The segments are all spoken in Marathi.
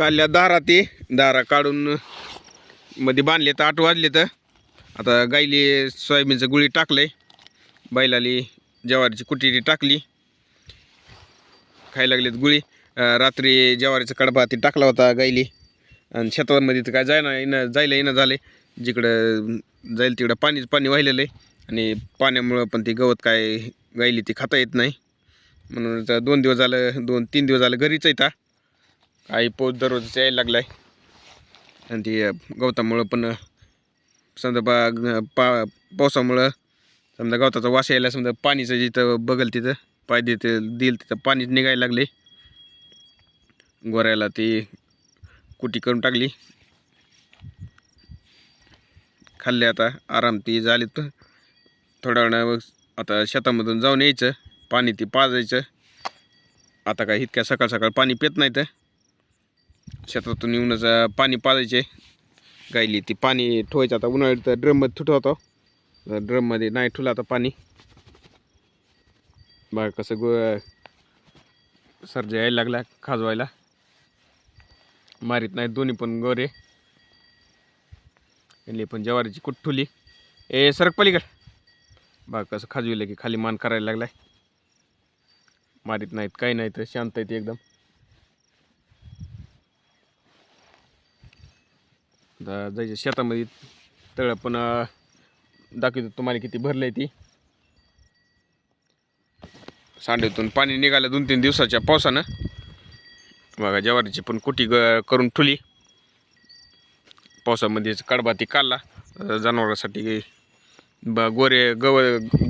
काढल्या दारा ते दारा काढून मध्ये बांधले तर आठ वाजले तर. आता गाईले सोयाबीनचं गुळी टाकलंय. बैलाली जवारीची कुटी टाकली. खायला लागलेत गुळी. रात्री जवारीचा कडबा ती टाकला होता गाईली. आणि शेतामध्ये तर काय जायना येणं जायला येणं झाले जिकडं जाईल तिकडं पाणीच पाणी वाहिलेलं आहे आणि पाण्यामुळं पण ते गवत काय गाईली ते खाता येत नाही. म्हणून दोन दिवस झालं दोन तीन दिवस झालं घरीच येता काही पाऊस दररोज यायला लागला आहे आणि ते गवतामुळं पण समजा बा पा पावसामुळं समजा गवताचा वास यायला समजा पाणीचं जिथं बघल तिथं पाय देते दिल तिथं पाणीच निघायला लागले. गोऱ्याला ती कुटी करून टाकली. खाल्ले आता आराम ती झाली तर थोड्या वेळा आता शेतामधून जाऊन यायचं. पाणी ती पाजायचं. आता काय इतक्या सकाळ सकाळ पाणी पित नाही तर शेतातून येऊनच पाणी पाजायचे. गायली ती पाणी ठेवायचं. आता उन्हाळ्यात तर ड्रममध्ये ठुटवतो ड्रममध्ये नाही ठुलं आता पाणी. बघा कसं गो सर्ज यायला लागला खाजवायला. मारीत नाही दोन्ही पण गोरे. यांनी पण जवारीची कुठ ठुली ए सरक पलीकड. बघा कसं खाजविलं की खाली मान करायला लागलाय. मारीत नाहीत काही नाही तर शांत आहेत एकदम. आता जायचं शेतामध्ये तळ पण दाखवतो तुम्हाला किती भरलंय ती. सांडेतून पाणी निघालं दोन तीन दिवसाच्या पावसानं. बघा ज्वारीची पण कुटी ग करून ठुली पावसामध्येच कडबा ती काढला जनावरासाठी जनावरांसाठी ब गोरे गव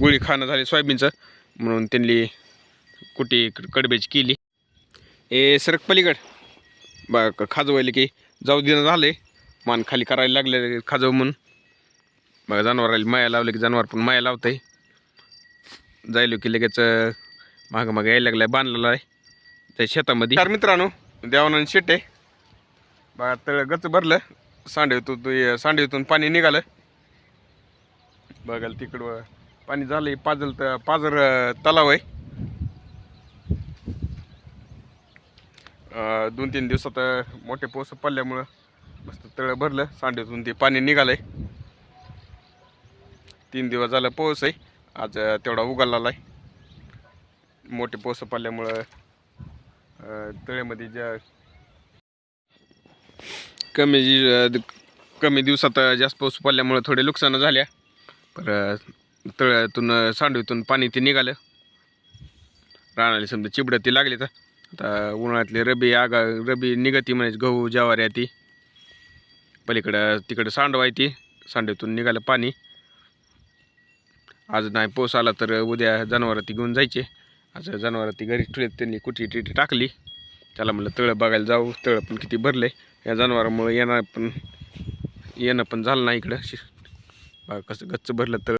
गुळी खाणं झाले सोयाबीनचं. म्हणून त्यांनी कुटी कडब्याची केली. ए सरक पलीकड. बघा खाजवायला की जाऊ देणं आहे मान खाली करायला लागले खाजव म्हणून. बघा जनावराला माया लावले की जनावर पण माया लावतंय. जायलो की लगेच मागं मागं यायला लागलाय बांधलेला आहे. त्या शेतामध्ये. तर मित्रांनो देवानं शेट आहे. बघा तळ गच भरलं. सांडेतून सांडेतून पाणी निघालं. बघाल तिकडं पाणी झालंय पाजल तर पाजर तलाव आहे. दोन तीन दिवसात मोठे पाऊस पडल्यामुळं मस्त तळं भरलं सांडेतून ते पाणी निघालंय. तीन दिवस झालं पाऊस आहे. आज तेवढा उघडलेला आहे मोठे पाऊस पडल्यामुळं तळेमध्ये तळ्यामध्ये ज्या कमी कमी दिवसात जास्त पाऊस पडल्यामुळं थोडे नुकसानं झाल्या. पर तळ्यातून सांडवीतून पाणी ते निघालं. रानाला समजा चिबडं ती लागली तर आता उन्हाळ्यातले रबी आगा रबी निघती म्हणायची गहू ज्वारी आहे ती पलीकडं तिकडं सांडव आहे ती. सांडवीतून निघालं पाणी. आज नाही पाऊस आला तर उद्या जनावरं ती घेऊन जायचे. आज जनावरं ती घरी ठेवत त्यांनी कुठे टिटी टाकली. त्याला म्हणलं तळं बघायला जाऊ तळं पण किती भरले या जनावरामुळे येणार पण येणं पण झालं नाही इकडं. बघा कसं गच्च भरलं तळ